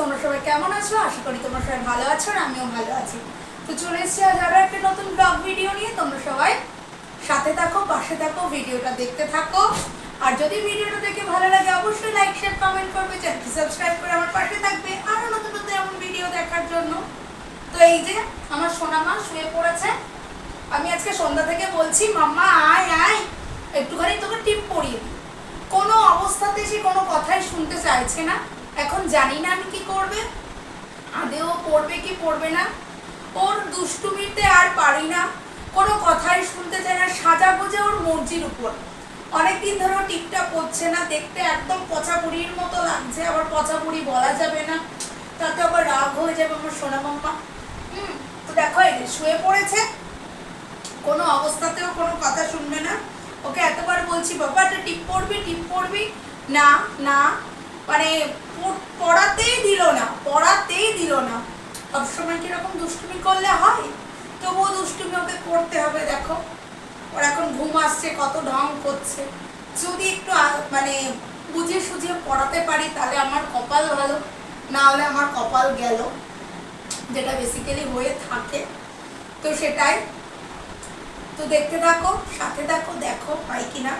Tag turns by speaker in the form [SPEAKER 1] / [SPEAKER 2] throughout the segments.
[SPEAKER 1] তোমরা সবাই কেমন আছো? আশা করি তোমরা সবাই ভালো আছো আর আমিও ভালো আছি। তো চলে এসেছি আজ আরও একটা নতুন ব্লগ ভিডিও নিয়ে। তোমরা সবাই সাথে থাকো, পাশে থাকো, ভিডিওটা দেখতে থাকো। আর যদি ভিডিওটা দেখে ভালো লাগে, অবশ্যই লাইক শেয়ার কমেন্ট করবে। চ্যানেলটি সাবস্ক্রাইব করে আমার পাশে থাকবে আরও নতুন নতুন এমন ভিডিও দেখার জন্য। তো এই যে আমার সোনা মা শুয়ে পড়েছে। আমি আজকে সন্ধ্যা থেকে বলছি, মাম্মা, আয় আয়। একটুখানি তোকে টিপ দিই। কোনো অবস্থাতে সে কোনো কথাই শুনতে চাইছে না। এখন জানি না আমি কি করবে। আদেও পড়বে কি পড়বে না। ওর দুষ্টুমিতে আর পারি না। কোনো কথাই শুনতে চায় না। সাজা বোঝে ওর মর্জির উপর। অনেকদিন ধরো টিপটা পড়ছে না। দেখতে একদম পচা বুড়ির মতো লাগছে। আবার পচা বুড়ি বলা যাবে না। তাতে আবার রাগ হয়ে যাবে আমার সোনা মাম্মা। হুম, তো দেখো এই শুয়ে পড়েছে। কোনো অবস্থাতেও কোনো কথা শুনবে না। ওকে এতবার বলছি, বাবা, একটা টিপ পড়বি টিপ পড়বি? না না। মানে পড়াতেই দিল না, পড়াতেই দিল না। সবসময় কীরকম দুষ্টুমি করলে হয়? তবুও দুষ্টুমি ওকে করতে হবে, দেখো। ওর এখন ঘুম আসছে, কত ঢং করছে। যদি একটু মানে বুঝে সুঝে পড়াতে পারি, তাহলে আমার কপাল ভালো। না হলে আমার কপাল গেল। যেটা বেসিক্যালি হয়ে থাকে। তো সেটাই। তো দেখতে থাকো, সাথে থাকো, দেখো পাই কিনা।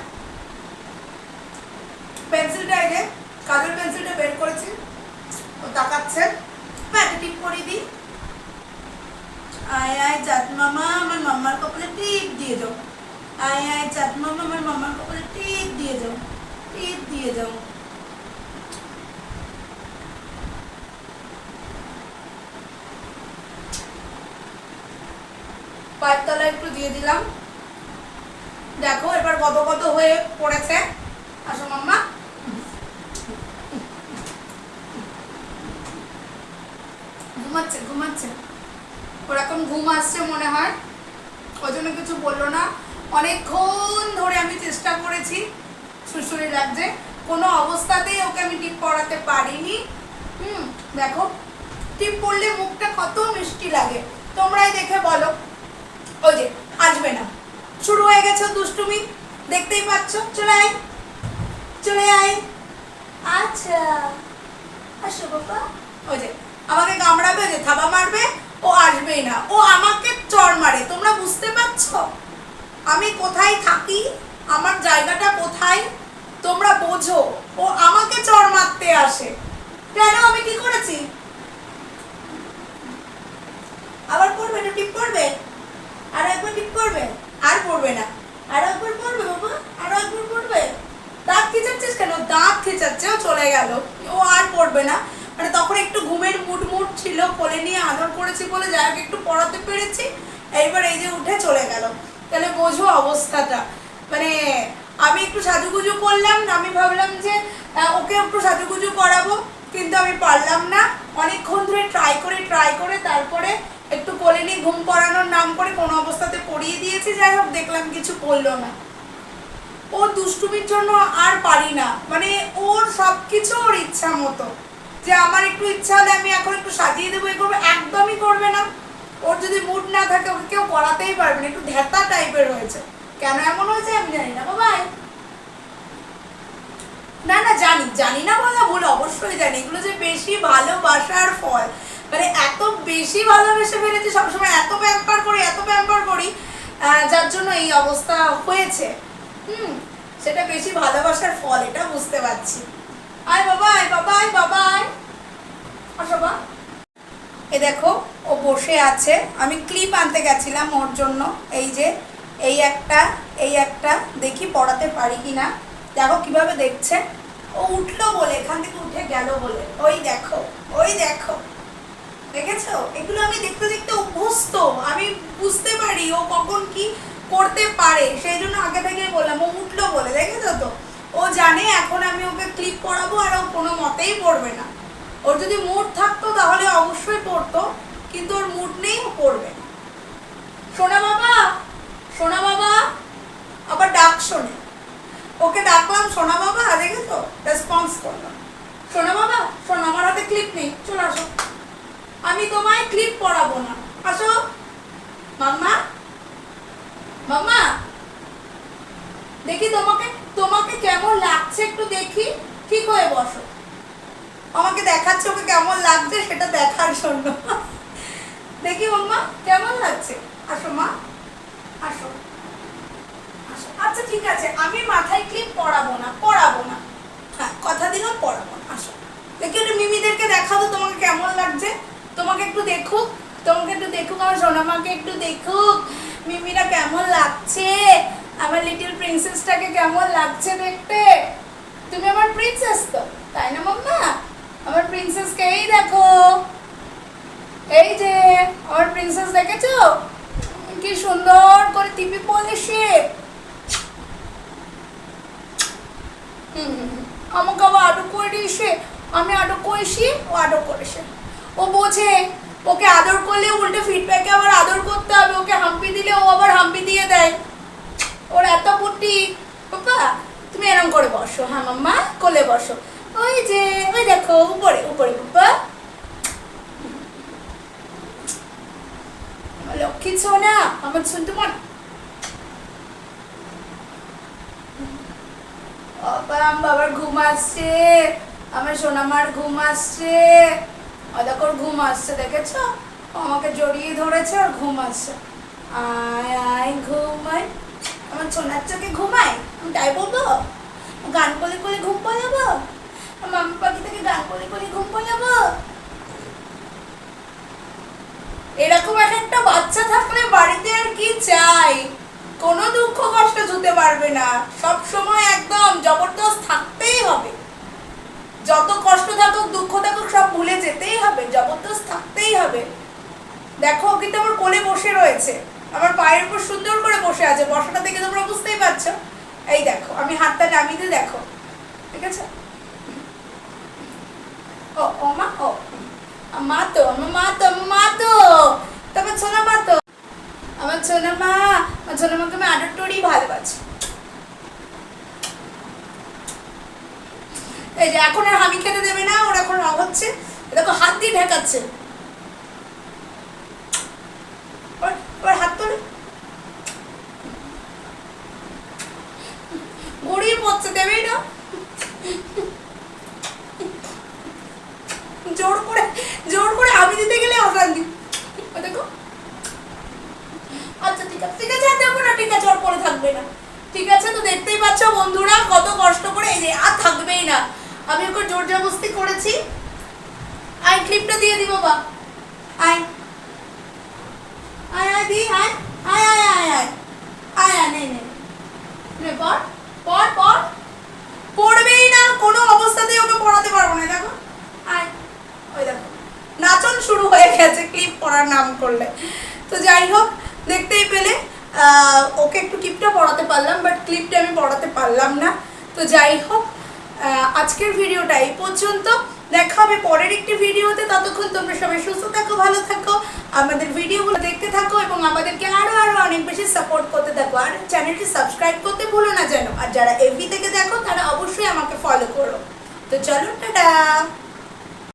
[SPEAKER 1] পেন্সিলটা এই যে কাজের পেন্সিলটা বের করেছি। ও তাকাচ্ছে হ্যাঁ টিপ করে দিই। আয় আয় চাঁদ মামা, আমার মাম্মার কপালে টিপ দিয়ে যাও। আয় আয় চাঁদ মামা, আমার মাম্মার কপালে টিপ দিয়ে যাও। টিপ দিয়ে যাও। পায়ের তলায় একটু দিয়ে দিলাম। দেখো, এবার কত কত হয়ে পড়েছে। আসো মাম্মা। ঘুমাচ্ছে ঘুমাচ্ছে। ওর এখন ঘুম আসছে মনে হয়। ওই জন্য কিছু বলল না। অনেকক্ষণ ধরে আমি চেষ্টা করেছি সুশুরি লাগছে। কোনো অবস্থাতেই ওকে আমি টিপ পড়াতে পারিনি। হুম, দেখো, টিপ পড়লে মুখটা কত মিষ্টি লাগে। তোমরাই দেখে বলো। ওই যে, আসবে না। শুরু হয়ে গেছে দুষ্টুমি। দেখতেই পাচ্ছ? চলে আয়। চলে আয়। আচ্ছা। আসো বাবা। ওই যে আমাকে কামড়াবে যে থাবা মারবে, ও আসবেই না। ও আমাকে চর মারে, তোমরা বুঝতে পারছ? আমি কোথায় থাকি? আমার জায়গাটা কোথায়? তোমরা বোঝো, ও আমাকে চর মারতে আসে। কেন আমি কি করেছি? আবার পড়বে না, টিপ পড়বে? আর একবার টিপ পড়বে? আর পড়বে না। আর একবার পড়বে বাবা? আর একবার পড়বে? দাঁত খিচাচ্ছিস কেন? দাঁত খিচাচ্ছে, ও চলে গেল। ও আর পড়বে না। তখন একটু ঘুমের মুড মুড ছিল, কোলে নিয়ে আদর করেছি বলে যাই হোক, একটু পড়াতে পেরেছি। এইবার এই যে উঠে চলে গেল। তাহলে বোঝো অবস্থাটা। মানে আমি একটু সাজুগুজু করলাম আমি ভাবলাম যে ওকে একটু সাজুগুজু করাবো, কিন্তু আমি পারলাম না। অনেকক্ষণ ধরে ট্রাই করে ট্রাই করে, তারপরে একটু কোলে নিয়ে ঘুম পড়ানোর নাম করে কোনো অবস্থাতে পড়িয়ে দিয়েছি, যাই হোক, দেখলাম কিছু করল না। ও দুষ্টুমির জন্য আর পারি না। মানে ওর সব কিছু ওর ইচ্ছা মতো। যে আমার একটু ইচ্ছা হলে আমি এখন একটু সাজিয়ে দেবো এই করব, একদমই করবে না। ওর যদি মুড না থাকে, ওকে কেউ করাতেই পারবে না, একটু ধ্যাতা টাইপের হয়েছে। কেন এমন হয়েছে আমি জানি না বাবাই না না, জানি জানি না বলা ভুল অবশ্যই জানি। এগুলো যে বেশি ভালোবাসার ফল। মানে এত বেশি ভালোবেসে ফেলেছি, সবসময় এত প্যাম্পার করি, এত প্যাম্পার করি যার জন্য এই অবস্থা হয়েছে। হুম, সেটা বেশি ভালোবাসার ফল, এটা বুঝতে পারছি। আয় বাবা আয় বাবা আয় বাবা আয় আসো বা এ দেখো, ও বসে আছে। আমি ক্লিপ আনতে গেছিলাম ওর জন্য। এই যে, এই একটা এই একটা, দেখি পড়াতে পারি কি না দেখো কীভাবে দেখছে। ও উঠল বলে, এখান থেকে উঠে গেল বলে। ওই দেখো ওই দেখো। দেখেছ? এগুলো আমি দেখতে দেখতে অভ্যস্ত। আমি বুঝতে পারি ও কখন কি করতে পারে। সেই জন্য আগে থেকেই বললাম, ও উঠল বলে। দেখেছ তো? ও জানে এখন আমি ওকে ক্লিপ পড়াবো আর ও কোনো মতেই পড়বে না। ওর যদি মুড থাকতো তাহলে অবশ্যই পড়তো, কিন্তু ওর মুড নেই, ও পড়বে সোনা বাবা সোনা বাবা, আবার ডাক শোনে। ওকে ডাকলাম, সোনা বাবা দেখেছ রেসপন্স করলাম। সোনা বাবা, শোনো, আমার হাতে ক্লিপ নেই, চলে আসো। আমি তোমায় ক্লিপ পরাবো না। আসো। মাম্মা মাম্মা, দেখি তোমাকে তোমাকে কেমন লাগছে একটু দেখি। ঠিক হয়ে বসো। আমাকে দেখাচ্ছে ওকে কেমন লাগছে সেটা দেখার জন্য। দেখি মাম্মা কেমন লাগছে? আসো মা, আসো। আসো। আচ্ছা ঠিক আছে, আমি মাথায় ক্লিপ পড়াবো না পড়াবো না। হ্যাঁ কথা দিলাম পড়াবো না। আসো। দেখি একটু মিমিদেরকে দেখাবো, তোমাকে কেমন লাগছে? তোমাকে একটু দেখুক, তোমাকে একটু দেখুক, আমার সোনামাকে একটু দেখুক। মিমিরা কেমন লাগছে? আমার লিটল প্রিন্সেসটাকে কেমন লাগছে দেখতে? তুমি আমার প্রিন্সেস তো, তাই না মাম্মা আমার প্রিন্সেসকে এই দেখো। এই যে আমার প্রিন্সেস দেখেছ? কি সুন্দর করে টিপি পড়েছে আমাকে আবার আদর করে দিয়েছে আমি আদর করেছি, ও আদর করেছে। ও বোঝে, ওকে আদর করলে উল্টে ফিডব্যাকে আবার আদর করতে হবে। ওকে হাম্পি দিলে ও আবার হাম্পি দিয়ে দেয়। ওর এত বুদ্ধি। বাবা তুমি এরম করে বসো। হ্যাঁ মাম্মা, কোলে বসো। ওই যে, ওই দেখো, উপরে উপরে আমার লক্ষ্মী সোনা আমার শুনতে মন বাবার ঘুম আসছে। আমার সোনামার ঘুম আসছে। দেখো, ওর ঘুম আসছে, দেখেছ? আমাকে জড়িয়ে ধরেছে আর ঘুম আসছে। আয় আয়, ঘুমাই। আমার সোনার চোখে ঘুমায় আমি তাই বলব? গান করে করে ঘুম পালাবো মাম্মি পাখি থেকে গান করে করে ঘুম পালাবো এরকম এক একটা বাচ্চা থাকলে বাড়িতে আর কি চাই? কোনো দুঃখ কষ্ট ধুতে পারবে না। সব সময় একদম জবরদস্ত থাকতেই হবে। যত কষ্ট থাকুক, দুঃখ থাকুক, সব ভুলে যেতেই হবে। জবরদস্ত থাকতেই হবে। দেখো কিন্তু আমার কোলে বসে রয়েছে। আমার পায়ের উপর সুন্দর করে বসে আছে। বসাটা দেখে তোমরা বুঝতেই পারছ। এই দেখো, আমি হাতটা নামিয়ে দেখো। ঠিক আছে? ও ও মা ও মা তো আমার মা তো মা তো। আমার মা, আমার আমি ভালোবাসি। এই যে এখন আর হামি খেতে দেবে না, ওরা এখন হচ্ছে। দেখো হাত দিয়ে ঢেকাচ্ছে ওর ওর হাত তোলে গড়িয়ে পড়ছে দেবেই না জোর করে জোর করে আমি দিতে গেলে অশান্তি ও দেখো আচ্ছা ঠিক আছে ঠিক আছে আর দেবো না ঠিক আছে ওর পরে থাকবে না ঠিক আছে তো দেখতেই পাচ্ছ বন্ধুরা কত কষ্ট করে এই যে আর থাকবেই না। আমি ওকে জোর জবস্তি করেছি। আয়, ক্লিপটা দিয়ে দি বাবা। আয়। আয় আয়, দি, আয়। আয় আয় আয় আয়। আয় আয়, নে নে। নে, পড় পড় পড়। পড়বেই না, কোনো অবস্থাতেই ওকে পড়াতে পারব না। দেখো। আয়। ওই দেখো। নাচন শুরু হয়ে গেছে ক্লিপ পড়ার নাম করলে। তো যাই হোক, দেখতেই পেলে ওকে একটু ক্লিপটা পড়াতে পারলাম, বাট ক্লিপটা আমি পড়াতে পারলাম না। তো যাই হোক আজকের ভিডিওটা এই পর্যন্ত। দেখা হবে পরের একটি ভিডিওতে। ততক্ষণ তোমরা সবাই সুস্থ থাকো, ভালো থাকো, আমাদের ভিডিওগুলো দেখতে থাকো এবং আমাদেরকে আরও আরও অনেক বেশি সাপোর্ট করতে থাকো। আর চ্যানেলটি সাবস্ক্রাইব করতে ভুলো না যেন। আর যারা এফবি থেকে দেখো, তারা অবশ্যই আমাকে ফলো করো। তো চলো, টাটা!